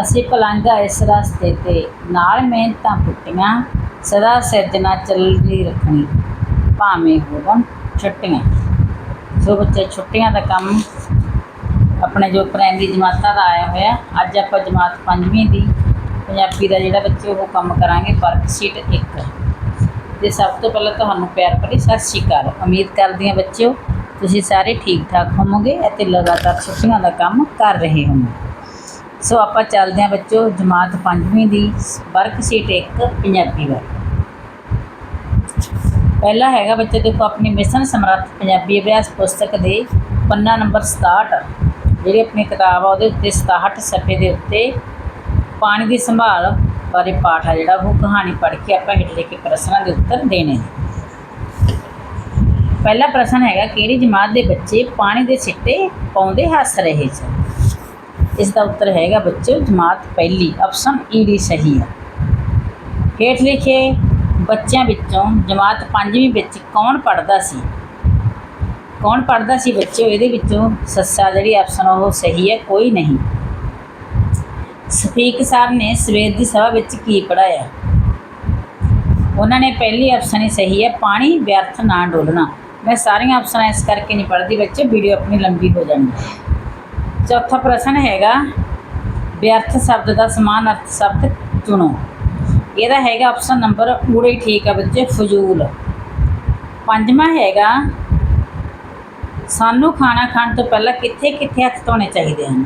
ਅਸੀਂ ਪਲੰਘਾ ਇਸ ਰਸਤੇ ਤੇ। ਨਾਲ ਮਿਹਨਤਾਂ ਪੁੱਟੀਆਂ, ਸਦਾ ਸਿਰਜਣਾ ਚੱਲਦੀ ਰੱਖਣੀ, ਭਾਵੇਂ ਹੋਵਣ ਛੁੱਟੀਆਂ। ਸੋ ਬੱਚੇ, ਛੁੱਟੀਆਂ ਦਾ ਕੰਮ ਆਪਣੇ ਜੋ ਪ੍ਰਾਇਮਰੀ ਜਮਾਤਾਂ ਦਾ ਆਇਆ ਹੋਇਆ, ਅੱਜ ਆਪਾਂ ਜਮਾਤ ਪੰਜਵੀਂ ਦੀ, ਪੰਜਾਬੀ ਦਾ ਜਿਹੜਾ ਬੱਚੇ ਉਹ ਕੰਮ ਕਰਾਂਗੇ ਵਰਕਸ਼ੀਟ 1 ਤੇ ਸਭ ਤੋਂ ਪਹਿਲਾਂ ਤੁਹਾਨੂੰ ਪਿਆਰ ਭਰੀ ਸਤਿ ਸ਼੍ਰੀ ਅਕਾਲ। ਉਮੀਦ ਕਰਦੀ ਹਾਂ ਬੱਚਿਓ, ਤੁਸੀਂ ਸਾਰੇ ਠੀਕ ਠਾਕ ਹੋਵੋਗੇ ਅਤੇ ਲਗਾਤਾਰ ਛੁੱਟੀਆਂ ਦਾ ਕੰਮ ਕਰ ਰਹੇ ਹੋਵੋਗੇ। ਸੋ ਆਪਾਂ ਚੱਲਦੇ ਹਾਂ ਬੱਚੋ ਜਮਾਤ ਪੰਜਵੀਂ ਦੀ ਵਰਕਸ਼ੀਟ 1 ਪੰਜਾਬੀ ਦਾ ਪਹਿਲਾ ਹੈਗਾ ਬੱਚੇ ਦੇਖੋ ਆਪਣੀ ਮਿਸ਼ਨ ਸਮਰੱਥ ਪੰਜਾਬੀ ਅਭਿਆਸ ਪੁਸਤਕ ਦੇ ਪੰਨਾ ਨੰਬਰ 67 ਜਿਹੜੀ ਆਪਣੀ ਕਿਤਾਬ ਆ ਉਹਦੇ ਉੱਤੇ 67 ਸਫ਼ੇ ਦੇ ਉੱਤੇ ਪਾਣੀ ਦੀ ਸੰਭਾਲ ਬਾਰੇ ਪਾਠ ਆ ਜਿਹੜਾ, ਉਹ ਕਹਾਣੀ ਪੜ੍ਹ ਕੇ ਆਪਾਂ ਹੇਠਲੇ ਲਿਖੇ ਪ੍ਰਸ਼ਨਾਂ ਦੇ ਉੱਤਰ ਦੇਣੇ ਪਹਿਲਾ ਪ੍ਰਸ਼ਨ ਹੈਗਾ, ਕਿਹੜੀ ਜਮਾਤ ਦੇ ਬੱਚੇ ਪਾਣੀ ਦੇ ਸਿੱਟੇ ਪਾਉਂਦੇ ਹੱਸ ਰਹੇ ਸਨ? ਇਸ ਦਾ ਉੱਤਰ ਹੈਗਾ ਬੱਚੋ, ਜਮਾਤ ਪਹਿਲੀ ਆਪਸ਼ਨ ਈ ਦੀ ਸਹੀ। ਹੈ ਹੇਠ ਲਿਖੇ, ਬੱਚਿਆਂ ਵਿੱਚੋਂ ਜਮਾਤ ਪੰਜਵੀਂ ਵਿੱਚ ਕੌਣ ਪੜ੍ਹਦਾ ਸੀ? ਕੌਣ ਪੜ੍ਹਦਾ ਸੀ ਬੱਚਿਓ ਇਹਦੇ ਵਿੱਚੋਂ ਸੱਸਾ ਜਿਹੜੀ ਆਪਸ਼ਨ ਉਹ ਸਹੀ ਹੈ, ਕੋਈ ਨਹੀਂ। ਸਪੀਕ ਸਾਹਿਬ ਨੇ ਸਵੇਰ ਦੀ ਸਭਾ ਵਿੱਚ ਕੀ ਪੜਾਇਆ ਉਹਨਾਂ ਨੇ ਪਹਿਲੀ ਆਪਸ਼ਨ ਹੀ ਸਹੀ ਹੈ, ਪਾਣੀ ਵਿਅਰਥ ਨਾ ਡੋਲਣਾ। ਮੈਂ ਸਾਰੀਆਂ ਆਪਸ਼ਨਾਂ ਇਸ ਕਰਕੇ ਨਹੀਂ ਪੜ੍ਹਦੀ, ਬੱਚੇ, ਵੀਡੀਓ ਆਪਣੀ ਲੰਬੀ ਹੋ ਜਾਣੀ। ਹੈ ਚੌਥਾ ਪ੍ਰਸ਼ਨ ਹੈਗਾ, ਵਿਅਰਥ ਸ਼ਬਦ ਦਾ ਸਮਾਨ ਅਰਥ ਸ਼ਬਦ ਚੁਣੋ। ਇਹਦਾ ਹੈਗਾ ਆਪਸ਼ਨ ਨੰਬਰ ਪੂਰੇ ਠੀਕ ਆ ਬੱਚੇ, ਫਜ਼ੂਲ। ਪੰਜਵਾਂ ਹੈਗਾ, ਸਾਨੂੰ ਖਾਣਾ ਖਾਣ ਤੋਂ ਪਹਿਲਾਂ ਕਿੱਥੇ ਕਿੱਥੇ ਹੱਥ ਧੋਣੇ ਚਾਹੀਦੇ ਹਨ?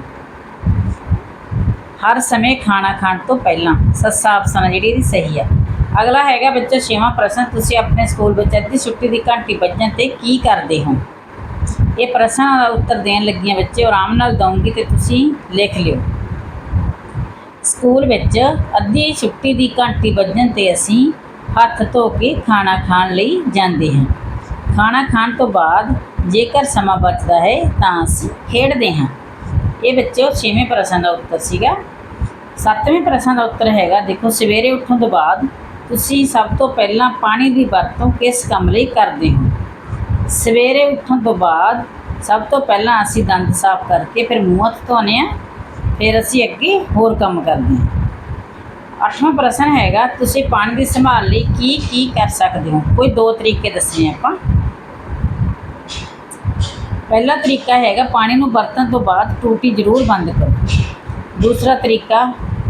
ਹਰ ਸਮੇਂ ਖਾਣਾ ਖਾਣ ਤੋਂ ਪਹਿਲਾਂ ਸੱਸਾ ਆਪਸ਼ਨ ਆ ਜਿਹੜੀ ਇਹਦੀ ਸਹੀ ਆ। ਅਗਲਾ ਹੈਗਾ ਬੱਚਾ, ਛੇਵਾਂ ਪ੍ਰਸ਼ਨ, ਤੁਸੀਂ ਆਪਣੇ ਸਕੂਲ ਵਿੱਚ ਅੱਧੀ ਛੁੱਟੀ ਦੀ ਘੰਟੀ ਵੱਜਣ ਤੇ ਕੀ ਕਰਦੇ ਹੋ? ਇਹ ਪ੍ਰਸ਼ਨਾਂ ਦਾ ਉੱਤਰ ਦੇਣ ਲੱਗੀਆਂ ਬੱਚੇ ਆਰਾਮ ਨਾਲ ਦਊਂਗੀ ਤੇ ਤੁਸੀਂ ਲਿਖ ਲਿਓ। ਸਕੂਲ ਵਿੱਚ ਅੱਧੀ ਛੁੱਟੀ ਦੀ ਘੰਟੀ ਵੱਜਣ ਤੇ ਅਸੀਂ ਹੱਥ ਧੋ ਕੇ ਖਾਣਾ ਖਾਣ ਲਈ ਜਾਂਦੇ ਹਾਂ। ਖਾਣਾ ਖਾਣ ਤੋਂ ਬਾਅਦ ਜੇਕਰ ਸਮਾਂ ਬਚਦਾ ਹੈ ਤਾਂ ਅਸੀਂ ਖੇਡਦੇ ਹਾਂ। ਇਹ ਬੱਚਿਓ, ਛੇਵੇਂ ਪ੍ਰਸ਼ਨ ਦਾ ਉੱਤਰ ਸੀਗਾ। ਸੱਤਵੇਂ ਪ੍ਰਸ਼ਨ ਦਾ ਉੱਤਰ ਹੈਗਾ, ਦੇਖੋ ਸਵੇਰੇ ਉੱਠਣ ਤੋਂ ਬਾਅਦ ਤੁਸੀਂ ਸਭ ਤੋਂ ਪਹਿਲਾਂ ਪਾਣੀ ਦੀ ਵਰਤੋਂ ਕਿਸ ਕੰਮ ਲਈ ਕਰਦੇ ਹੋ? ਸਵੇਰੇ ਉੱਠਣ ਤੋਂ ਬਾਅਦ ਸਭ ਤੋਂ ਪਹਿਲਾਂ ਅਸੀਂ ਦੰਦ ਸਾਫ਼ ਕਰਕੇ ਫਿਰ ਮੂੰਹ ਹੱਥ ਧੋਨੇ ਆ, ਫਿਰ ਅਸੀਂ ਅੱਗੇ ਹੋਰ ਕੰਮ ਕਰਦੇ ਹਾਂ। ਅੱਠਵਾਂ ਪ੍ਰਸ਼ਨ ਹੈਗਾ, ਤੁਸੀਂ ਪਾਣੀ ਦੀ ਸੰਭਾਲ ਲਈ ਕੀ ਕੀ ਕਰ ਸਕਦੇ ਹੋ? ਕੋਈ ਦੋ ਤਰੀਕੇ ਦੱਸਣੇ ਆਪਾਂ। ਪਹਿਲਾ ਤਰੀਕਾ ਹੈਗਾ, ਪਾਣੀ ਨੂੰ ਵਰਤਣ ਤੋਂ ਬਾਅਦ ਟੂਟੀ ਜ਼ਰੂਰ ਬੰਦ ਕਰੋ। ਦੂਸਰਾ ਤਰੀਕਾ,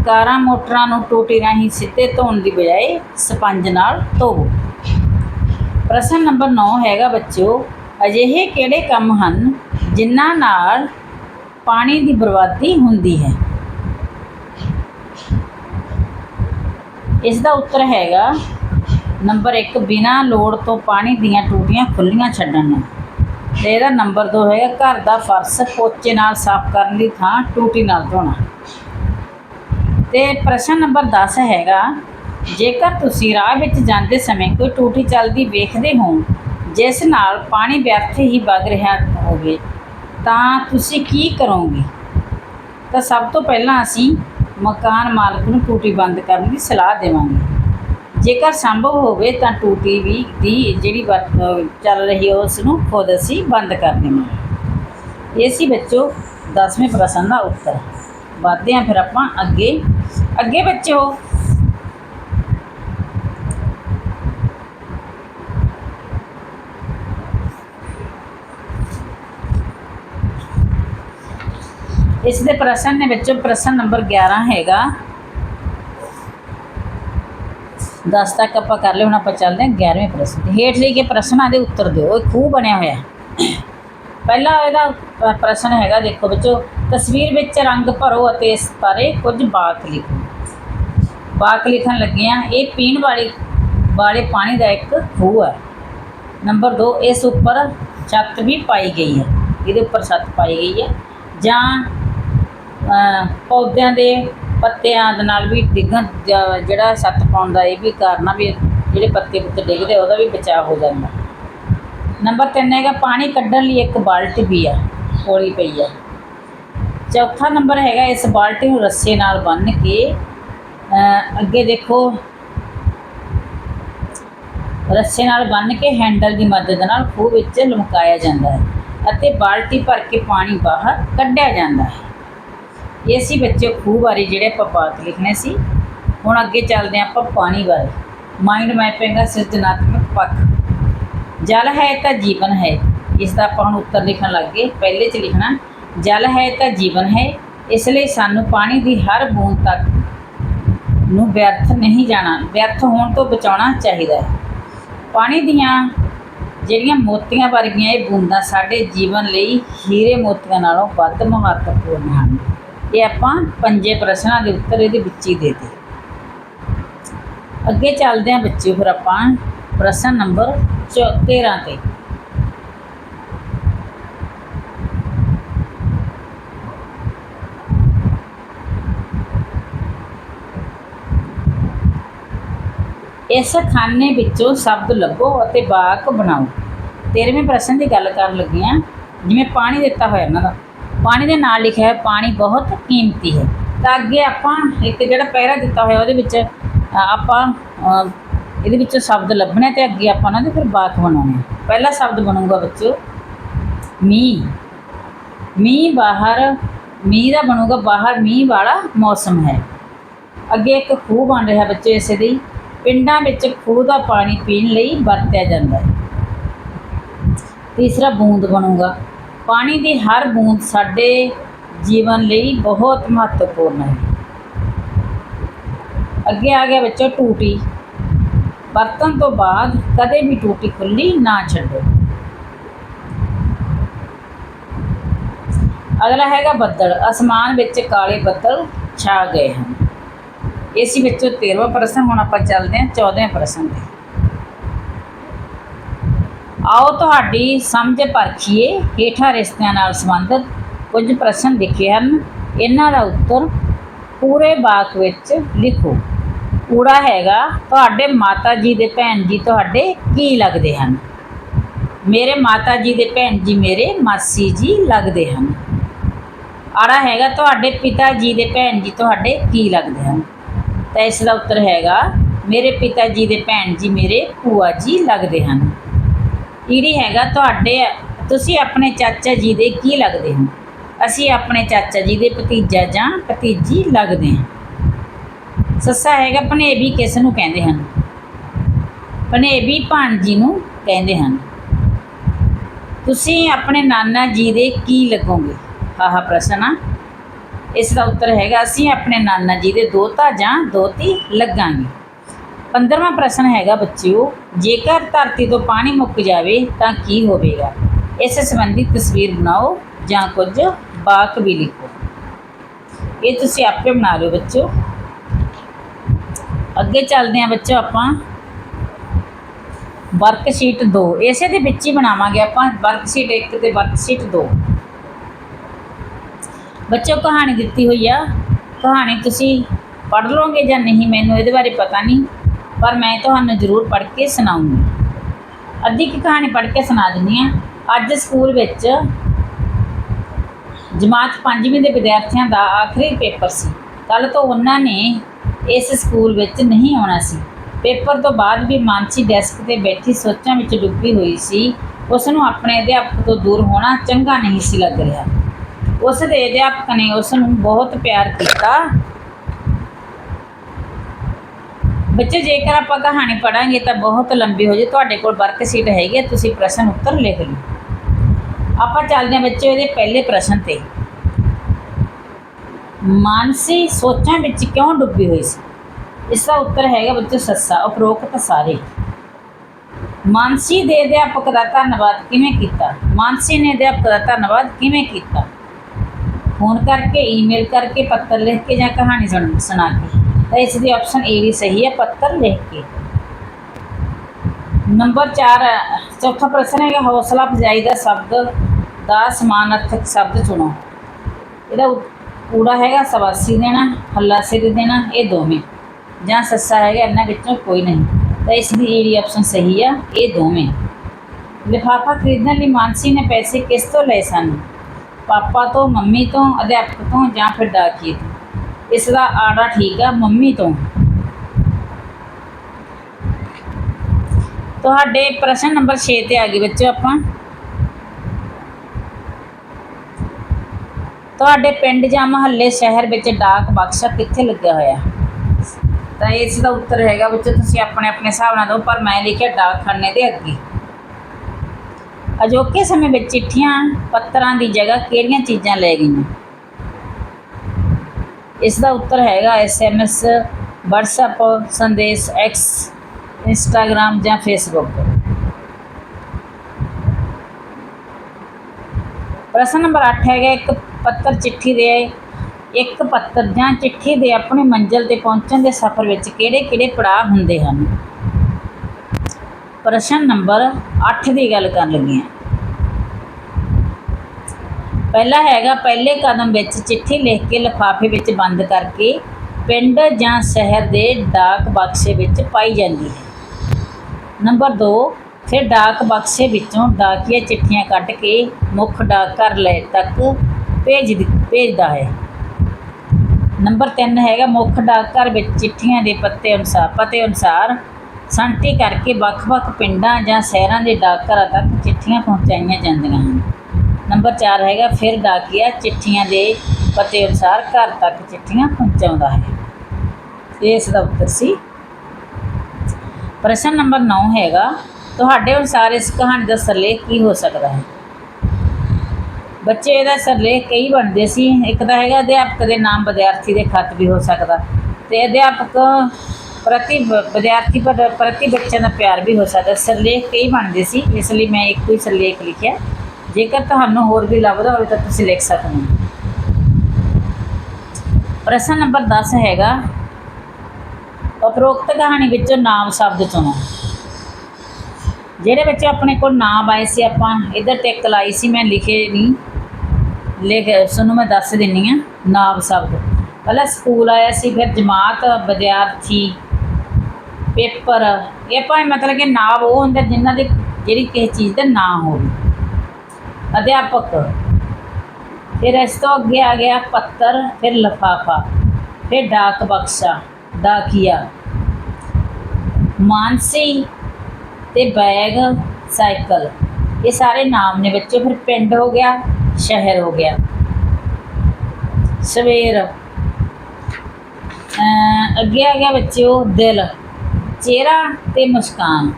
ਕਾਰਾਂ ਮੋਟਰਾਂ ਨੂੰ ਟੂਟੀ ਰਾਹੀਂ ਸਿੱਧੇ ਧੋਣ ਦੀ ਬਜਾਏ ਸਪੰਜ ਨਾਲ ਧੋਵੋ। ਪ੍ਰਸ਼ਨ ਨੰਬਰ 9 ਹੈਗਾ ਬੱਚਿਓ, ਅਜਿਹੇ ਕਿਹੜੇ ਕੰਮ ਹਨ ਜਿਨ੍ਹਾਂ ਨਾਲ ਪਾਣੀ ਦੀ ਬਰਬਾਦੀ ਹੁੰਦੀ ਹੈ? ਇਸ ਦਾ ਉੱਤਰ ਹੈਗਾ ਨੰਬਰ 1 ਬਿਨਾਂ ਲੋੜ ਤੋਂ ਪਾਣੀ ਦੀਆਂ ਟੂਟੀਆਂ ਖੁੱਲੀਆਂ ਛੱਡਣ ਨੂੰ। ਤੇ ਇਹਦਾ ਨੰਬਰ 2 ਹੈਗਾ, ਘਰ ਦਾ ਫਰਸ਼ ਪੋਚੇ ਨਾਲ ਸਾਫ਼ ਕਰਨ ਦੀ ਥਾਂ ਟੂਟੀ ਨਾਲ ਧੋਣਾ। ਤੇ ਪ੍ਰਸ਼ਨ ਨੰਬਰ 10 ਹੈਗਾ ਜੇਕਰ ਤੁਸੀਂ ਰਾਹ ਵਿੱਚ ਜਾਂਦੇ ਸਮੇਂ ਕੋਈ ਟੂਟੀ ਚੱਲਦੀ ਵੇਖਦੇ ਹੋ, ਜਿਸ ਨਾਲ ਪਾਣੀ ਵਿਅਰਥ ਹੀ ਵਗ ਰਿਹਾ ਹੋਵੇ, ਤਾਂ ਤੁਸੀਂ ਕੀ ਕਰੋਗੇ? ਤਾਂ ਸਭ ਤੋਂ ਪਹਿਲਾਂ ਅਸੀਂ ਮਕਾਨ ਮਾਲਕ ਨੂੰ ਟੂਟੀ ਬੰਦ ਕਰਨ ਦੀ ਸਲਾਹ ਦੇਵਾਂਗੇ। ਜੇਕਰ ਸੰਭਵ ਹੋਵੇ ਤਾਂ ਟੂਟੀ ਵੀ ਦੀ ਜਿਹੜੀ ਵਰਤ- ਚੱਲ ਰਹੀ ਹੈ, ਉਸ ਨੂੰ ਖੁਦ ਅਸੀਂ ਬੰਦ ਕਰ ਦੇਵਾਂਗੇ। ਇਹ ਸੀ ਬੱਚੋ 10ਵੇਂ ਪ੍ਰਸ਼ਨ ਦਾ ਉੱਤਰ। ਵਧਦੇ ਹਾਂ ਫਿਰ ਆਪਾਂ ਅੱਗੇ। ਅੱਗੇ ਬੱਚੋ ਇਸ ਦੇ ਪ੍ਰਸ਼ਨ ਨੇ ਬੱਚੋ ਪ੍ਰਸ਼ਨ ਨੰਬਰ 11 ਹੈਗਾ। 10 ਤੱਕ ਆਪਾਂ ਕਰ ਲਿਆ ਹੁਣ ਆਪਾਂ ਚੱਲਦੇ ਹਾਂ 11ਵੇਂ ਪ੍ਰਸ਼ਨ ਤੇ। ਹੇਠ ਲਿਖੇ ਪ੍ਰਸ਼ਨਾਂ ਦੇ ਉੱਤਰ ਦਿਓ। ਇਹ ਖੂਹ ਬਣਿਆ ਹੋਇਆ। ਹੈ। ਪਹਿਲਾ ਇਹਦਾ ਪ੍ਰਸ਼ਨ ਹੈਗਾ, ਦੇਖੋ ਬੱਚੋ। ਤਸਵੀਰ ਵਿੱਚ ਰੰਗ ਭਰੋ ਅਤੇ ਇਸ ਬਾਰੇ ਕੁਝ ਬਾਕ ਲਿਖੋ। ਬਾਕ ਲਿਖਣ ਲੱਗੇ ਆ ਇਹ ਪੀਣ ਵਾਲੀ, ਵਾਲੇ ਪਾਣੀ ਦਾ ਇੱਕ ਖੂਹ ਹੈ। ਨੰਬਰ 2 ਇਸ ਉੱਪਰ ਛੱਤ ਵੀ ਪਾਈ ਗਈ ਹੈ। ਇਹਦੇ ਉੱਪਰ ਛੱਤ ਪਾਈ ਗਈ ਹੈ। ਜਾਂ ਪੌਦਿਆਂ ਦੇ ਪੱਤਿਆਂ ਦੇ ਨਾਲ ਵੀ ਡਿੱਗਣ, ਜ- ਜਿਹੜਾ ਛੱਤ ਪਾਉਣ ਦਾ ਇਹ ਵੀ ਕਾਰਨ ਆ ਵੀ ਜਿਹੜੇ ਪੱਤੇ ਪੁੱਤੇ ਡਿੱਗਦੇ ਉਹਦਾ ਵੀ ਬਚਾਅ ਹੋ ਜਾਂਦਾ। ਨੰਬਰ 3 ਹੈਗਾ, ਪਾਣੀ ਕੱਢਣ ਲਈ ਇੱਕ ਬਾਲਟੀ ਵੀ ਆ, ਕੋਲੀ ਪਈ ਆ। ਚੌਥਾ ਨੰਬਰ ਹੈਗਾ, ਇਸ ਬਾਲਟੀ ਨੂੰ ਰੱਸੇ ਨਾਲ ਬੰਨ੍ਹ ਕੇ ਅੱਗੇ ਦੇਖੋ। ਰੱਸੇ ਨਾਲ ਬੰਨ੍ਹ ਕੇ ਹੈਂਡਲ ਦੀ ਮਦਦ ਨਾਲ ਖੂਹ ਵਿੱਚ ਲਮਕਾਇਆ ਜਾਂਦਾ ਹੈ ਅਤੇ ਬਾਲਟੀ ਭਰ ਕੇ ਪਾਣੀ ਬਾਹਰ ਕੱਢਿਆ ਜਾਂਦਾ ਹੈ। ਇਹ ਸੀ ਬੱਚੇ ਖੂਹ ਬਾਰੇ ਜਿਹੜੇ ਆਪਾਂ ਪਾਠ ਲਿਖਣੇ ਸੀ। ਹੁਣ ਅੱਗੇ ਚੱਲਦੇ ਹਾਂ ਆਪਾਂ ਪਾਣੀ ਬਾਰੇ ਮਾਈਂਡ ਮੈਪਿੰਗ ਦਾ ਸਿਰਜਣਾਤਮਕ ਪੱਖ। ਜਲ ਹੈ ਤਾਂ ਜੀਵਨ ਹੈ। ਇਸ ਦਾ ਆਪਾਂ ਹੁਣ ਉੱਤਰ ਲਿਖਣ ਲੱਗ ਗਏ। ਪਹਿਲੇ ਚ ਲਿਖਣਾ, ਜਲ ਹੈ ਤਾਂ ਜੀਵਨ ਹੈ। ਇਸ ਲਈ ਸਾਨੂੰ ਪਾਣੀ ਦੀ ਹਰ ਬੂੰਦ ਤੱਕ ਨੂੰ ਵਿਅਰਥ ਨਹੀਂ ਜਾਣਾ, ਵਿਅਰਥ ਹੋਣ ਤੋਂ ਬਚਾਉਣਾ ਚਾਹੀਦਾ ਹੈ। ਪਾਣੀ ਦੀਆਂ ਜਿਹੜੀਆਂ ਮੋਤੀਆਂ ਵਰਗੀਆਂ ਇਹ ਬੂੰਦਾਂ ਸਾਡੇ ਜੀਵਨ ਲਈ ਹੀਰੇ ਮੋਤੀਆਂ ਨਾਲੋਂ ਵੱਧ ਮਹੱਤਵਪੂਰਨ ਹਨ। ਇਹ ਆਪਾਂ ਪੰਜੇ ਪ੍ਰਸ਼ਨਾਂ ਦੇ ਉੱਤਰ ਇਹਦੇ ਵਿੱਚ ਹੀ ਦੇ ਦੇ। ਅੱਗੇ ਚੱਲਦੇ ਹਾਂ ਬੱਚੇ, ਫਿਰ ਆਪਾਂ ਪ੍ਰਸ਼ਨ ਨੰਬਰ 13 ਤੇ। ਇਸ ਖਾਨੇ ਵਿੱਚੋਂ ਸ਼ਬਦ ਲੱਭੋ ਅਤੇ ਵਾਕ ਬਣਾਓ। 13ਵੇਂ ਪ੍ਰਸ਼ਨ ਦੀ ਗੱਲ ਕਰਨ ਲੱਗੇ ਹਾਂ। ਜਿਵੇਂ ਪਾਣੀ ਦਿੱਤਾ ਹੋਇਆ ਇਹਨਾਂ ਦਾ। ਪਾਣੀ ਦੇ ਨਾਲ ਲਿਖਿਆ ਹੈ, ਪਾਣੀ ਬਹੁਤ ਕੀਮਤੀ ਹੈ। ਤਾਂ ਅੱਗੇ ਆਪਾਂ ਇੱਕ ਜਿਹੜਾ ਪਹਿਰਾ ਦਿੱਤਾ ਹੋਇਆ ਉਹਦੇ ਵਿੱਚ ਆਪਾਂ ਇਹਦੇ ਵਿੱਚੋਂ ਸ਼ਬਦ ਲੱਭਣੇ ਤੇ ਅੱਗੇ ਆਪਾਂ ਉਹਨਾਂ ਦੇ ਫਿਰ ਵਾਕ ਬਣਾਉਣੇ ਪਹਿਲਾ ਸ਼ਬਦ ਬਣੂਗਾ ਬੱਚੋ, ਮੀਂਹ। ਮੀਂਹ ਬਾਹਰ, ਮੀਂਹ ਦਾ ਬਣੂਗਾ ਬਾਹਰ ਮੀਂਹ ਵਾਲਾ ਮੌਸਮ ਹੈ। ਅੱਗੇ ਇੱਕ ਖੂਹ ਬਣ ਰਿਹਾ ਬੱਚੇ ਇਸੇ ਦੀ, ਪਿੰਡਾਂ ਵਿੱਚ ਖੂਹ ਦਾ ਪਾਣੀ ਪੀਣ ਲਈ ਵਰਤਿਆ ਜਾਂਦਾ ਹੈ। ਤੀਸਰਾ ਬੂੰਦ ਬਣੂਗਾ। ਪਾਣੀ ਦੀ ਹਰ ਬੂੰਦ ਸਾਡੇ ਜੀਵਨ ਲਈ ਬਹੁਤ ਮਹੱਤਵਪੂਰਨ ਹੈ। ਅੱਗੇ ਆ ਗਿਆ ਬੱਚੋ ਟੂਟੀ। ਬਰਤਨ ਤੋਂ ਬਾਅਦ ਕਦੇ ਵੀ ਟੂਟੀ ਖੁੱਲੀ ਨਾ ਛੱਡੋ। ਅਗਲਾ ਹੈਗਾ ਬੱਦਲ। ਅਸਮਾਨ ਵਿੱਚ ਕਾਲੇ ਬੱਦਲ ਛਾ ਗਏ ਹਨ। ਇਸੀ ਵਿੱਚੋਂ 13ਵਾਂ ਪ੍ਰਸ਼ਨ ਹੁਣ ਆਪਾਂ ਚੱਲਦੇ ਹਾਂ 14ਵੇਂ ਪ੍ਰਸ਼ਨ ਤੇ। ਆਓ ਤੁਹਾਡੀ ਸਮਝ ਪਰਖੀਏ, ਹੇਠਾਂ ਰਿਸ਼ਤਿਆਂ ਨਾਲ ਸੰਬੰਧਿਤ ਕੁਝ ਪ੍ਰਸ਼ਨ ਲਿਖੇ ਹਨ। ਇਹਨਾਂ ਦਾ ਉੱਤਰ ਪੂਰੇ ਵਾਕ ਵਿੱਚ ਲਿਖੋ। ਕੂੜਾ ਹੈਗਾ, ਤੁਹਾਡੇ ਮਾਤਾ ਜੀ ਦੇ ਭੈਣ ਜੀ ਤੁਹਾਡੇ ਕੀ ਲੱਗਦੇ ਹਨ? ਮੇਰੇ ਮਾਤਾ ਜੀ ਦੇ ਭੈਣ ਜੀ ਮੇਰੇ ਮਾਸੀ ਜੀ ਲੱਗਦੇ ਹਨ। ਆੜਾ ਹੈਗਾ, ਤੁਹਾਡੇ ਪਿਤਾ ਜੀ ਦੇ ਭੈਣ ਜੀ ਤੁਹਾਡੇ ਕੀ ਲੱਗਦੇ ਹਨ? ਤਾਂ ਇਸ ਦਾ ਉੱਤਰ ਹੈਗਾ, ਮੇਰੇ ਪਿਤਾ ਜੀ ਦੇ ਭੈਣ ਜੀ ਮੇਰੇ ਭੂਆ ਜੀ ਲੱਗਦੇ ਹਨ। ਈੜੀ ਹੈਗਾ ਤੁਹਾਡੇ ਤੁਸੀਂ ਆਪਣੇ ਚਾਚਾ ਜੀ ਦੇ ਕੀ ਲੱਗਦੇ ਹੋ? ਅਸੀਂ ਆਪਣੇ ਚਾਚਾ ਜੀ ਦੇ ਭਤੀਜਾ ਜਾਂ ਭਤੀਜੀ ਲੱਗਦੇ ਹਾਂ। ਸੱਸਾ ਹੈਗਾ ਭਨੇਵੀ ਕਿਸ ਨੂੰ ਕਹਿੰਦੇ ਹਨ? ਭਨੇਵੀ ਭਾਣਜੀ ਨੂੰ ਕਹਿੰਦੇ ਹਨ। ਤੁਸੀਂ ਆਪਣੇ ਨਾਨਾ ਜੀ ਦੇ ਕੀ ਲੱਗੋਗੇ? ਆਹ ਪ੍ਰਸ਼ਨ ਆ। ਇਸ ਦਾ ਉੱਤਰ ਹੈਗਾ, ਅਸੀਂ ਆਪਣੇ ਨਾਨਾ ਜੀ ਦੇ ਦੋਤਾ ਜਾਂ ਦੋਤੀ ਲੱਗਾਂਗੇ। 15ਵਾਂ ਪ੍ਰਸ਼ਨ ਹੈਗਾ ਬੱਚਿਓ, ਜੇਕਰ ਧਰਤੀ ਤੋਂ ਪਾਣੀ ਮੁੱਕ ਜਾਵੇ ਤਾਂ ਕੀ ਹੋਵੇਗਾ? ਇਸ ਸੰਬੰਧੀ ਤਸਵੀਰ ਬਣਾਓ ਜਾਂ ਕੁਝ ਵਾਕ ਵੀ ਲਿਖੋ। ਇਹ ਤੁਸੀਂ ਆਪੇ ਬਣਾ ਲਓ ਬੱਚਿਓ। ਅੱਗੇ ਚੱਲਦੇ ਹਾਂ ਬੱਚੋ ਆਪਾਂ। ਵਰਕਸ਼ੀਟ 2 ਇਸੇ ਦੇ ਵਿੱਚ ਹੀ ਬਣਾਵਾਂਗੇ ਆਪਾਂ ਵਰਕਸ਼ੀਟ 1 ਤੇ ਵਰਕਸ਼ੀਟ 2 ਬੱਚੋ ਕਹਾਣੀ ਦਿੱਤੀ ਹੋਈ ਆ। ਕਹਾਣੀ ਤੁਸੀਂ ਪੜ੍ਹ ਲਓਗੇ ਜਾਂ ਨਹੀਂ, ਮੈਨੂੰ ਇਹਦੇ ਬਾਰੇ ਪਤਾ ਨਹੀਂ। ਪਰ ਮੈਂ ਤੁਹਾਨੂੰ ਜ਼ਰੂਰ ਪੜ੍ਹ ਕੇ ਸੁਣਾਉਂਗੀ। ਅੱਧੀ ਕੁ ਕਹਾਣੀ ਪੜ੍ਹ ਕੇ ਸੁਣਾ ਦਿੰਦੀ ਆ ਅੱਜ ਸਕੂਲ ਵਿੱਚ ਜਮਾਤ 5ਵੀਂ ਦੇ ਵਿਦਿਆਰਥੀਆਂ ਦਾ ਆਖਰੀ ਪੇਪਰ ਸੀ। ਕੱਲ ਤੋਂ ਉਹਨਾਂ ਨੇ ਇਸ ਸਕੂਲ ਵਿੱਚ ਨਹੀਂ ਆਉਣਾ ਸੀ। ਪੇਪਰ ਤੋਂ ਬਾਅਦ ਵੀ ਮਾਨਸੀ ਡੈਸਕ ਤੇ ਬੈਠੀ ਸੋਚਾਂ ਵਿੱਚ ਡੁੱਬੀ ਹੋਈ ਸੀ। ਉਸ ਨੂੰ ਆਪਣੇ ਅਧਿਆਪਕ ਤੋਂ ਦੂਰ ਹੋਣਾ ਚੰਗਾ ਨਹੀਂ ਸੀ ਲੱਗ ਰਿਹਾ। ਉਸ ਦੇ ਅਧਿਆਪਕ ਨੇ ਉਸ ਨੂੰ ਬਹੁਤ ਪਿਆਰ ਕੀਤਾ। ਬੱਚੇ ਜੇਕਰ ਆਪਾਂ ਕਹਾਣੀ ਪੜਾਂਗੇ ਤਾਂ ਬਹੁਤ ਲੰਬੀ ਹੋ ਜੇ ਤੁਹਾਡੇ ਕੋਲ ਵਰਕਸ਼ੀਟ ਹੈਗੀ ਹੈ, ਤੁਸੀਂ ਪ੍ਰਸ਼ਨ ਉੱਤਰ ਲਿਖ ਲਓ। ਆਪਾਂ ਚੱਲਦੇ ਹਾਂ ਬੱਚੇ ਇਹਦੇ ਪਹਿਲੇ ਪ੍ਰਸ਼ਨ ਤੇ। ਮਾਨਸੀ ਸੋਚਾਂ ਵਿੱਚ ਕਿਉਂ ਡੁੱਬੀ ਹੋਈ ਸੀ? ਇਸ ਦਾ ਉੱਤਰ ਹੈਗਾ ਬੱਚੇ ਸੱਸਾ ਉਪਰੋਕਤ ਸਾਰੇ। ਮਾਨਸੀ ਦੇ ਅਧਿਆਪਕ ਦਾ ਧੰਨਵਾਦ ਕਿਵੇਂ ਕੀਤਾ? ਮਾਨਸੀ ਨੇ ਅਧਿਆਪਕ ਦਾ ਧੰਨਵਾਦ ਕਿਵੇਂ ਕੀਤਾ? ਫੋਨ ਕਰਕੇ ਈਮੇਲ ਕਰਕੇ ਪੱਤਰ ਲਿਖ ਕੇ ਜਾਂ ਕਹਾਣੀ ਸੁਣ ਸੁਣਾ ਕੇ? ਤਾਂ ਇਸ ਦੀ ਆਪਸ਼ਨ ਏ ਵੀ ਸਹੀ ਹੈ, ਪੱਤਰ ਲਿਖ ਕੇ। ਨੰਬਰ 4 ਚੌਥਾ ਪ੍ਰਸ਼ਨ ਹੈਗਾ, ਹੌਸਲਾ ਅਫਜ਼ਾਈ ਦਾ ਸ਼ਬਦ ਦਾ ਸਮਾਨਾਰਥਕ ਸ਼ਬਦ ਚੁਣੋ। ਇਹਦਾ ਉ- ਕੂੜਾ ਹੈਗਾ, ਸਵਾਸੀ ਦੇਣਾ ਹੱਲਾਸੇ ਦੇ ਦੇਣਾ, ਇਹ ਦੋਵੇਂ। ਜਾਂ ਸੱਸਾ ਹੈਗਾ, ਇਹਨਾਂ ਵਿੱਚੋਂ ਕੋਈ ਨਹੀਂ। ਤਾਂ ਇਸ ਦੀ ਜਿਹੜੀ ਆਪਸ਼ਨ ਸਹੀ ਆ, ਇਹ ਦੋਵੇਂ। ਲਿਫਾਫਾ ਖਰੀਦਣ ਲਈ ਮਾਨਸੀ ਨੇ ਪੈਸੇ ਕਿਸ ਤੋਂ ਲਏ ਸਨ? ਪਾਪਾ ਤੋਂ, ਮੰਮੀ ਤੋਂ, ਅਧਿਆਪਕ ਤੋਂ ਜਾਂ ਫਿਰ ਡਾਕੀਏ ਤੋਂ? ਇਸ ਦਾ ਆੜਾ ਠੀਕ ਆ ਮੰਮੀ ਤੋਂ। ਤੁਹਾਡੇ ਪ੍ਰਸ਼ਨ ਨੰਬਰ 6 ਤੇ ਆ ਗਏ ਬੱਚੋ ਆਪਾਂ। ਤੁਹਾਡੇ ਪਿੰਡ ਜਾਂ ਮਹੱਲੇ ਸ਼ਹਿਰ ਵਿੱਚ ਡਾਕ ਬਕਸਾ ਕਿੱਥੇ ਲੱਗਿਆ ਹੋਇਆ? ਤਾਂ ਇਸ ਦਾ ਉੱਤਰ ਹੈਗਾ ਵਿੱਚ ਤੁਸੀਂ ਆਪਣੇ ਆਪਣੇ ਹਿਸਾਬ ਨਾਲ ਦਿਓ, ਪਰ ਮੈਂ ਲਿਖਿਆ ਡਾਕਖਾਨੇ ਦੇ ਅੱਗੇ। ਅਜੋਕੇ ਸਮੇਂ ਵਿੱਚ ਚਿੱਠੀਆਂ, ਪੱਤਰਾਂ ਦੀ ਜਗ੍ਹਾ ਕਿਹੜੀਆਂ ਚੀਜ਼ਾਂ ਲੈ ਗਈਆਂ? ਇਸ ਦਾ ਉੱਤਰ ਹੈਗਾ ਐਸਐਮਐਸ WhatsApp, ਸੰਦੇਸ਼ X, Instagram ਜਾਂ Facebook ਪ੍ਰਸ਼ਨ ਨੰਬਰ 8 ਹੈਗਾ, ਇੱਕ ਪੱਤਰ ਚਿੱਠੀ ਦੇ ਇੱਕ ਪੱਤਰ ਜਾਂ ਚਿੱਠੀ ਦੇ ਆਪਣੀ ਮੰਜ਼ਿਲ ਤੇ ਪਹੁੰਚਣ ਦੇ ਸਫ਼ਰ ਵਿੱਚ ਕਿਹੜੇ-ਕਿਹੜੇ ਪੜਾਅ ਹੁੰਦੇ ਹਨ? ਪ੍ਰਸ਼ਨ ਨੰਬਰ 8 ਦੀ ਗੱਲ ਕਰਨ ਲੱਗੇ ਹਾਂ। ਪਹਿਲਾ ਹੈਗਾ ਪਹਿਲੇ ਕਦਮ ਵਿੱਚ ਚਿੱਠੀ ਲਿਖ ਕੇ ਲਿਫਾਫੇ ਵਿੱਚ ਬੰਦ ਕਰਕੇ ਪਿੰਡ ਜਾਂ ਸ਼ਹਿਰ ਦੇ ਡਾਕ ਬਕਸੇ ਵਿੱਚ ਪਾਈ ਜਾਂਦੀ ਹੈ। ਨੰਬਰ 2 ਫਿਰ ਡਾਕ ਬਕਸੇ ਵਿੱਚੋਂ ਡਾਕੀਆ ਚਿੱਠੀਆਂ ਕੱਢ ਕੇ ਮੁੱਖ ਡਾਕਘਰ ਲੈ ਤੱਕ ਭੇਜ ਭੇਜਦਾ ਹੈ। ਨੰਬਰ 3 ਹੈਗਾ ਮੁੱਖ ਡਾਕਘਰ ਵਿੱਚ ਚਿੱਠੀਆਂ ਦੇ ਪੱਤੇ ਅਨੁਸਾਰ ਪਤੇ ਅਨੁਸਾਰ ਸੰਟੀ ਕਰਕੇ ਵੱਖ-ਵੱਖ ਪਿੰਡਾਂ ਜਾਂ ਸ਼ਹਿਰਾਂ ਦੇ ਡਾਕਘਰਾਂ ਤੱਕ ਚਿੱਠੀਆਂ ਪਹੁੰਚਾਈਆਂ ਜਾਂਦੀਆਂ ਹਨ। ਨੰਬਰ 4 ਹੈਗਾ, ਫਿਰ ਡਾਕੀਆ ਚਿੱਠੀਆਂ ਦੇ ਪਤੇ ਅਨੁਸਾਰ ਘਰ ਤੱਕ ਚਿੱਠੀਆਂ ਪਹੁੰਚਾਉਂਦਾ ਹੈ। ਇਹ ਇਸ ਦਾ ਉੱਤਰ ਸੀ, ਪ੍ਰਸ਼ਨ ਨੰਬਰ 9 ਹੈਗਾ, ਤੁਹਾਡੇ ਅਨੁਸਾਰ ਇਸ ਕਹਾਣੀ ਦਾ ਸਰਲੇਖ ਕੀ ਹੋ ਸਕਦਾ ਹੈ? ਬੱਚੇ ਇਹਦਾ ਸਰਲੇਖ ਕਈ ਬਣਦੇ ਸੀ, ਇੱਕ ਤਾਂ ਹੈਗਾ ਅਧਿਆਪਕ ਦੇ ਨਾਮ ਵਿਦਿਆਰਥੀ ਦੇ ਖੱਤ ਵੀ ਹੋ ਸਕਦਾ ਤੇ ਅਧਿਆਪਕ ਪ੍ਰਤੀ ਵਿਦਿਆਰਥੀ ਪ੍ਰਤੀ ਬੱਚਿਆਂ ਦਾ ਪਿਆਰ ਵੀ ਹੋ ਸਕਦਾ, ਸਰਲੇਖ ਕਈ ਬਣਦੇ ਸੀ, ਇਸ ਲਈ ਮੈਂ ਇੱਕੋ ਹੀ ਸਰਲੇਖ ਲਿਖਿਆ। ਜੇਕਰ ਤੁਹਾਨੂੰ ਹੋਰ ਵੀ ਲੱਭਦਾ ਹੋਵੇ ਤਾਂ ਤੁਸੀਂ ਲਿਖ ਸਕਦੇ ਹੋ। ਪ੍ਰਸ਼ਨ ਨੰਬਰ 10 ਹੈਗਾ, ਉਪਰੋਕਤ ਕਹਾਣੀ ਵਿੱਚੋਂ ਨਾਮ ਸ਼ਬਦ ਚੁਣੋ। ਜਿਹੜੇ ਬੱਚੇ ਆਪਣੇ ਕੋਲ ਨਾਮ ਆਏ ਸੀ, ਆਪਾਂ ਇਧਰ ਟਿਕ ਲਾਈ ਸੀ, ਮੈਂ ਲਿਖੇ ਨਹੀਂ। ਲਿਖ, ਤੁਹਾਨੂੰ ਮੈਂ ਦੱਸ ਦਿੰਨੀ ਆ, ਨਾਮ ਸ਼ਬਦ। ਪਹਿਲਾਂ ਸਕੂਲ ਆਇਆ ਸੀ, ਫਿਰ ਜਮਾਤ, ਵਿਦਿਆਰਥੀ, ਪੇਪਰ। ਇਹ ਭਾਵੇਂ ਮਤਲਬ ਕਿ ਨਾਮ ਉਹ ਹੁੰਦੇ ਜਿਨ੍ਹਾਂ ਦੇ ਜਿਹੜੀ ਕਿਸੇ ਚੀਜ਼ ਦਾ ਨਾਂ ਹੋਵੇ। ਅਧਿਆਪਕ। ਫਿਰ ਇਸ ਤੋਂ ਅੱਗੇ ਆ ਗਿਆ ਪੱਤਰ, ਫਿਰ ਲਫਾਫਾ, ਫਿਰ ਡਾਕ ਬਕਸਾ, ਡਾਕੀਆ। ਮਾਨਸੀ ਤੇ ਬੈਗ, ਸਾਈਕਲ, ਇਹ ਸਾਰੇ ਨਾਮ ਨੇ ਬੱਚੇ। ਫਿਰ ਪਿੰਡ ਹੋ ਗਿਆ, ਸ਼ਹਿਰ ਹੋ ਗਿਆ। ਸਵੇਰ। ਅਮ ਅੱਗੇ ਆ ਗਿਆ ਬੱਚਿਓ, ਦਿਲ, ਚਿਹਰਾ ਤੇ ਮੁਸਕਾਨ।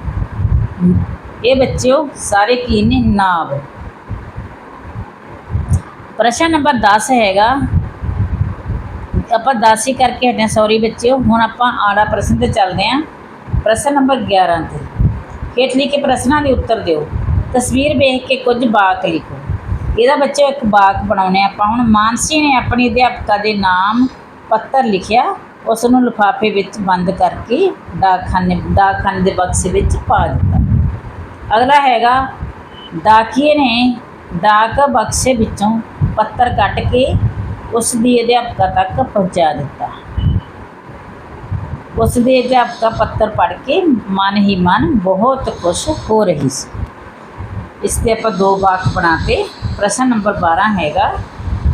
ਇਹ ਬੱਚਿਓ, ਸਾਰੇ ਕੀ ਨੇ? ਨਾਮ ਪ੍ਰਸ਼ਨ ਨੰਬਰ 10 ਹੈਗਾ। ਆਪਾਂ 10 ਹੀ ਕਰਕੇ ਹਟਿਆ ਸੌਰੀ ਬੱਚਿਓ। ਹੁਣ ਆਪਾਂ ਆੜਾ ਪ੍ਰਸ਼ਨ ਤੇ ਚੱਲਦੇ ਆਂ ਪ੍ਰਸ਼ਨ ਨੰਬਰ 11 ਤੇ। ਹੇਠ ਲਿਖੇ ਪ੍ਰਸ਼ਨਾਂ ਦੇ ਉੱਤਰ ਦਿਓ। ਤਸਵੀਰ ਵੇਖ ਕੇ ਕੁਝ ਬਾਕ ਲਿਖੋ। ਇਹਦਾ ਬੱਚੇ ਇੱਕ ਬਾਕ ਬਣਾਉਣੇ ਆਪਾਂ। ਹੁਣ ਮਾਨਸੀ ਨੇ ਆਪਣੀ ਅਧਿਆਪਕਾ ਦੇ ਨਾਮ ਪੱਤਰ ਲਿਖਿਆ। ਉਸ ਨੂੰ ਲਿਫਾਫੇ ਵਿੱਚ ਬੰਦ ਕਰਕੇ ਡਾਕਖਾਨੇ ਡਾਕਖਾਨੇ ਦੇ ਬਕਸੇ ਵਿੱਚ ਪਾ ਦਿੱਤਾ। ਅਗਲਾ ਹੈਗਾ, ਡਾਕੀਏ ਨੇ ਡਾਕ ਬਕਸੇ ਵਿੱਚੋਂ ਪੱਤਰ ਕੱਢ ਕੇ ਉਸ ਦੀ ਅਧਿਆਪਕਾ ਤੱਕ ਪਹੁੰਚਾ ਦਿੱਤਾ ਉਸ ਦੇ ਅਧਿਆਪਕਾ ਪੱਤਰ ਪੜ੍ਹ ਕੇ ਮਨ ਹੀ ਮਨ ਬਹੁਤ ਖੁਸ਼ ਹੋ ਰਹੀ ਸੀ ਇਸ ਤੇ ਆਪਾਂ ਦੋ ਵਾਕ ਬਣਾਤੇ ਪ੍ਰਸ਼ਨ ਨੰਬਰ 12 ਹੈਗਾ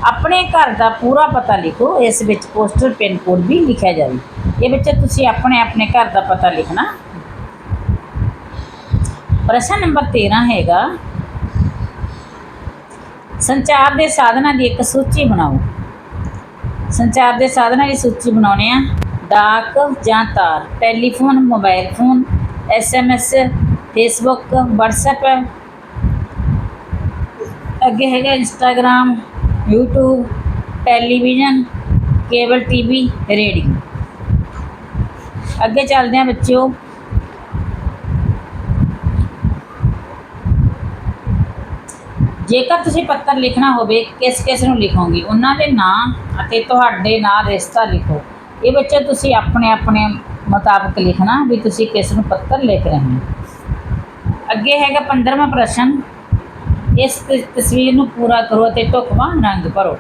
ਆਪਣੇ ਘਰ ਦਾ ਪੂਰਾ ਪਤਾ ਲਿਖੋ ਇਸ ਵਿੱਚ ਪੋਸਟਲ ਪਿੰਨ ਕੋਡ ਵੀ ਲਿਖਿਆ ਜਾਵੇ ਇਹ ਵਿੱਚ ਤੁਸੀਂ ਆਪਣੇ ਆਪਣੇ ਘਰ ਦਾ ਪਤਾ ਲਿਖਣਾ ਪ੍ਰਸ਼ਨ ਨੰਬਰ 13 ਹੈਗਾ ਸੰਚਾਰ ਦੇ ਸਾਧਨਾਂ ਦੀ ਇੱਕ ਸੂਚੀ ਬਣਾਓ। ਸੰਚਾਰ ਦੇ ਸਾਧਨਾਂ ਦੀ ਸੂਚੀ ਬਣਾਉਣੇ ਆ। ਡਾਕ ਜਾਂ ਤਾਰ, telephone, mobile phone, SMS, Facebook WhatsApp ਅੱਗੇ ਹੈਗਾ Instagram YouTube television, cable TV, radio. ਅੱਗੇ ਚੱਲਦੇ ਹਾਂ ਬੱਚਿਓ। ਜੇਕਰ ਤੁਸੀਂ ਪੱਤਰ ਲਿਖਣਾ ਹੋਵੇ, ਕਿਸ ਕਿਸ ਨੂੰ ਲਿਖੋਗੇ? ਉਹਨਾਂ ਦੇ ਨਾਂ ਅਤੇ ਤੁਹਾਡੇ ਨਾਲ ਰਿਸ਼ਤਾ ਲਿਖੋ। ਇਹ ਬੱਚੇ ਤੁਸੀਂ ਆਪਣੇ ਆਪਣੇ ਮੁਤਾਬਕ ਲਿਖਣਾ ਵੀ ਤੁਸੀਂ ਕਿਸ ਨੂੰ ਪੱਤਰ ਲਿਖ ਰਹੇ ਹੋ। ਅੱਗੇ ਹੈਗਾ 15ਵਾਂ ਪ੍ਰਸ਼ਨ। ਇਸ ਤਸਵੀਰ ਨੂੰ ਪੂਰਾ ਕਰੋ ਅਤੇ ਢੁਕਵਾਂ ਰੰਗ ਭਰੋ।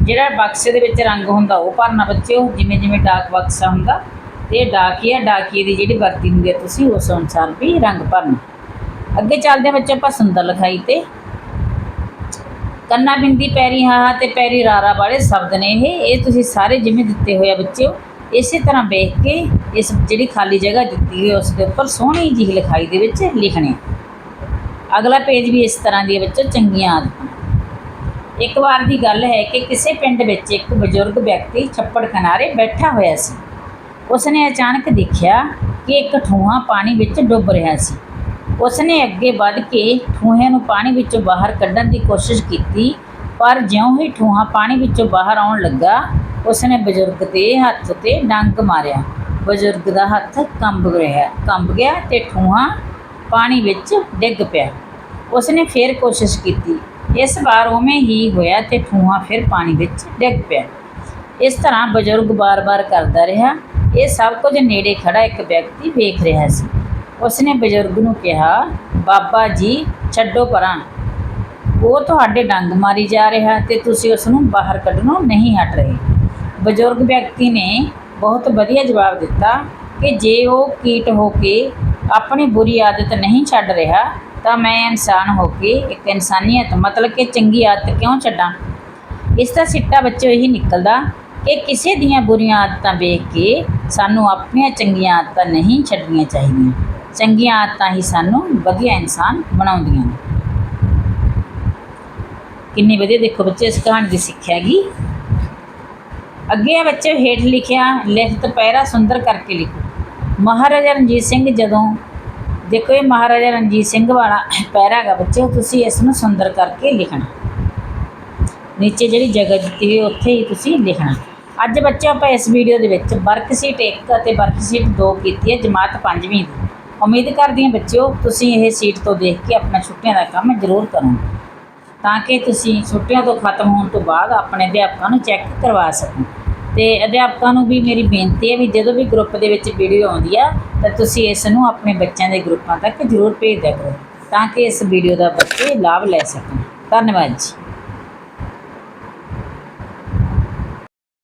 ਜਿਹੜਾ ਬਕਸੇ ਦੇ ਵਿੱਚ ਰੰਗ ਹੁੰਦਾ, ਉਹ ਭਰਨਾ ਬੱਚਿਓ, ਜਿਵੇਂ ਜਿਵੇਂ ਡਾਕ ਬਕਸਾ ਹੁੰਦਾ, ਤੇ ਡਾਕੀਆ, ਡਾਕੀਏ ਦੀ ਜਿਹੜੀ ਵਰਤੀ ਹੁੰਦੀ ਹੈ, ਤੁਸੀਂ ਉਸ ਅਨੁਸਾਰ ਵੀ ਰੰਗ ਭਰਨਾ। ਅੱਗੇ ਚੱਲਦੇ ਹਾਂ ਬੱਚੇ ਆਪਾਂ ਸੁੰਦਰ ਲਿਖਾਈ ਤੇ। ਕੰਨਾ ਬਿੰਦੀ, ਪੈਰੀ ਹਾਹਾ ਤੇ ਪੈਰੀ ਰਾਰਾ ਵਾਲੇ ਸ਼ਬਦ ਨੇ ਇਹ। ਇਹ ਤੁਸੀਂ ਸਾਰੇ ਜਿਵੇਂ ਦਿੱਤੇ ਹੋਏ ਆ ਬੱਚਿਓ, ਇਸੇ ਤਰ੍ਹਾਂ ਵੇਖ ਕੇ ਇਸ ਜਿਹੜੀ ਖਾਲੀ ਜਗ੍ਹਾ ਦਿੱਤੀ ਹੋਈ ਉਸ ਦੇ ਉੱਪਰ ਸੋਹਣੀ ਜਿਹੀ ਲਿਖਾਈ ਦੇ ਵਿੱਚ ਲਿਖਣੇ। ਅਗਲਾ ਪੇਜ ਵੀ ਇਸ ਤਰ੍ਹਾਂ ਦੀ ਹੈ ਬੱਚੋ ਚੰਗੀਆਂ ਆਦਤਾਂ। ਇੱਕ ਵਾਰ ਦੀ ਗੱਲ ਹੈ ਕਿ ਕਿਸੇ ਪਿੰਡ ਵਿੱਚ ਇੱਕ ਬਜ਼ੁਰਗ ਵਿਅਕਤੀ ਛੱਪੜ ਕਿਨਾਰੇ ਬੈਠਾ ਹੋਇਆ ਸੀ। ਉਸਨੇ ਅਚਾਨਕ ਦੇਖਿਆ ਕਿ ਇੱਕ ਠੂਹਾ ਪਾਣੀ ਵਿੱਚ ਡੁੱਬ ਰਿਹਾ ਸੀ। ਉਸਨੇ ਅੱਗੇ ਵੱਧ ਕੇ ਠੂਹੇ ਨੂੰ ਪਾਣੀ ਵਿੱਚੋਂ ਬਾਹਰ ਕੱਢਣ ਦੀ ਕੋਸ਼ਿਸ਼ ਕੀਤੀ, ਪਰ ਜਿਉਂ ਹੀ ਠੂਹਾ ਪਾਣੀ ਵਿੱਚੋਂ ਬਾਹਰ ਆਉਣ ਲੱਗਾ, ਉਸਨੇ ਬਜ਼ੁਰਗ ਦੇ ਹੱਥ ਤੇ ਡੰਗ ਮਾਰਿਆ। ਬਜ਼ੁਰਗ ਦਾ ਹੱਥ ਕੰਬ ਰਿਹਾ, ਕੰਬ ਗਿਆ ਤੇ ਠੂਹਾ ਪਾਣੀ ਵਿੱਚ ਡਿੱਗ ਪਿਆ। ਉਸਨੇ ਫਿਰ ਕੋਸ਼ਿਸ਼ ਕੀਤੀ। ਇਸ ਵਾਰ ਉਵੇਂ ਹੀ ਹੋਇਆ ਤੇ ਠੂਹਾ ਫਿਰ ਪਾਣੀ ਵਿੱਚ ਡਿੱਗ ਪਿਆ। ਇਸ ਤਰ੍ਹਾਂ ਬਜ਼ੁਰਗ ਬਾਰ-ਬਾਰ ਕਰਦਾ ਰਿਹਾ। ਇਹ ਸਭ ਕੁਝ ਨੇੜੇ ਖੜਾ ਇੱਕ ਵਿਅਕਤੀ ਵੇਖ ਰਿਹਾ ਸੀ। ਉਸਨੇ ਬਜ਼ੁਰਗ ਨੂੰ ਕਿਹਾ, ਬਾਬਾ ਜੀ, ਛੱਡੋ ਪਰਾਂ। ਉਹ ਤੁਹਾਡੇ ਡੰਗ ਮਾਰੀ ਜਾ ਰਿਹਾ ਤੇ ਤੁਸੀਂ ਉਸਨੂੰ ਬਾਹਰ ਕੱਢਣੋਂ ਨਹੀਂ ਹਟ ਰਹੇ। ਬਜ਼ੁਰਗ ਵਿਅਕਤੀ ਨੇ ਬਹੁਤ ਵਧੀਆ ਜਵਾਬ ਦਿੱਤਾ ਕਿ ਜੇ ਉਹ ਕੀਟ ਹੋ ਕੇ ਆਪਣੀ ਬੁਰੀ ਆਦਤ ਨਹੀਂ ਛੱਡ ਰਿਹਾ, ਤਾਂ ਮੈਂ ਇਨਸਾਨ ਹੋ ਕੇ ਇੱਕ ਇਨਸਾਨੀਅਤ, ਮਤਲਬ ਕਿ ਚੰਗੀ ਆਦਤ ਕਿਉਂ ਛੱਡਾਂ? ਇਸ ਦਾ ਸਿੱਟਾ ਬੱਚੋ ਇਹੀ ਨਿਕਲਦਾ ਕਿ ਕਿਸੇ ਦੀਆਂ ਬੁਰੀਆਂ ਆਦਤਾਂ ਵੇਖ ਕੇ ਸਾਨੂੰ ਆਪਣੀਆਂ ਚੰਗੀਆਂ ਆਦਤਾਂ ਨਹੀਂ ਛੱਡਣੀਆਂ ਚਾਹੀਦੀਆਂ। ਚੰਗੀਆਂ ਆਦਤਾਂ ਹੀ ਸਾਨੂੰ ਵਧੀਆ ਇਨਸਾਨ ਬਣਾਉਂਦੀਆਂ ਨੇ। ਕਿੰਨੀ ਵਧੀਆ ਦੇਖੋ ਬੱਚੇ, ਇਸ ਕਹਾਣੀ ਦੀ ਸਿੱਖਿਆ ਹੈਗੀ। ਅੱਗੇ ਆ ਬੱਚੇ, ਹੇਠ ਲਿਖਿਆ, ਲਿਖਤ ਪੈਰਾ ਸੁੰਦਰ ਕਰਕੇ ਲਿਖੋ। ਮਹਾਰਾਜਾ ਰਣਜੀਤ ਸਿੰਘ ਜਦੋਂ, ਦੇਖੋ ਇਹ ਮਹਾਰਾਜਾ ਰਣਜੀਤ ਸਿੰਘ ਵਾਲਾ ਪੈਰਾ ਹੈਗਾ ਬੱਚੇ ਤੁਸੀਂ ਇਸ ਨੂੰ ਸੁੰਦਰ ਕਰਕੇ ਲਿਖਣਾ। ਨੀਚੇ ਜਿਹੜੀ ਜਗ੍ਹਾ ਦਿੱਤੀ ਹੋਈ, ਉੱਥੇ ਹੀ ਤੁਸੀਂ ਲਿਖਣਾ। ਅੱਜ ਬੱਚੇ ਆਪਾਂ ਇਸ ਵੀਡੀਓ ਦੇ ਵਿੱਚ ਵਰਕਸ਼ੀਟ 1 ਅਤੇ ਵਰਕਸ਼ੀਟ 2 ਕੀਤੀ ਹੈ ਜਮਾਤ 5ਵੀਂ ਦੀ। ਉਮੀਦ ਕਰਦੀ ਹਾਂ ਬੱਚਿਓ, ਤੁਸੀਂ ਇਹ ਸੀਟ ਤੋਂ ਦੇਖ ਕੇ ਆਪਣਾ ਛੁੱਟੀਆਂ ਦਾ ਕੰਮ ਜ਼ਰੂਰ ਕਰੋਗੇ। ਤਾਂ ਕਿ ਤੁਸੀਂ ਛੁੱਟੀਆਂ ਤੋਂ ਖਤਮ ਹੋਣ ਤੋਂ ਬਾਅਦ ਆਪਣੇ ਅਧਿਆਪਕਾਂ ਨੂੰ ਚੈੱਕ ਕਰਵਾ ਸਕੋ। ਤੇ ਅਧਿਆਪਕਾਂ ਨੂੰ ਵੀ ਮੇਰੀ ਬੇਨਤੀ ਹੈ ਵੀ ਜਦੋਂ ਵੀ ਗਰੁੱਪ ਦੇ ਵਿੱਚ ਵੀਡੀਓ ਆਉਂਦੀ ਆ, ਤਾਂ ਤੁਸੀਂ ਇਸ ਨੂੰ ਆਪਣੇ ਬੱਚਿਆਂ ਦੇ ਗਰੁੱਪਾਂ ਤੱਕ ਜ਼ਰੂਰ ਭੇਜ ਦਿਆ ਕਰੋ, ਤਾਂ ਕਿ ਇਸ ਵੀਡੀਓ ਦਾ ਬੱਚੇ ਲਾਭ ਲੈ ਸਕਣ। ਧੰਨਵਾਦ ਜੀ।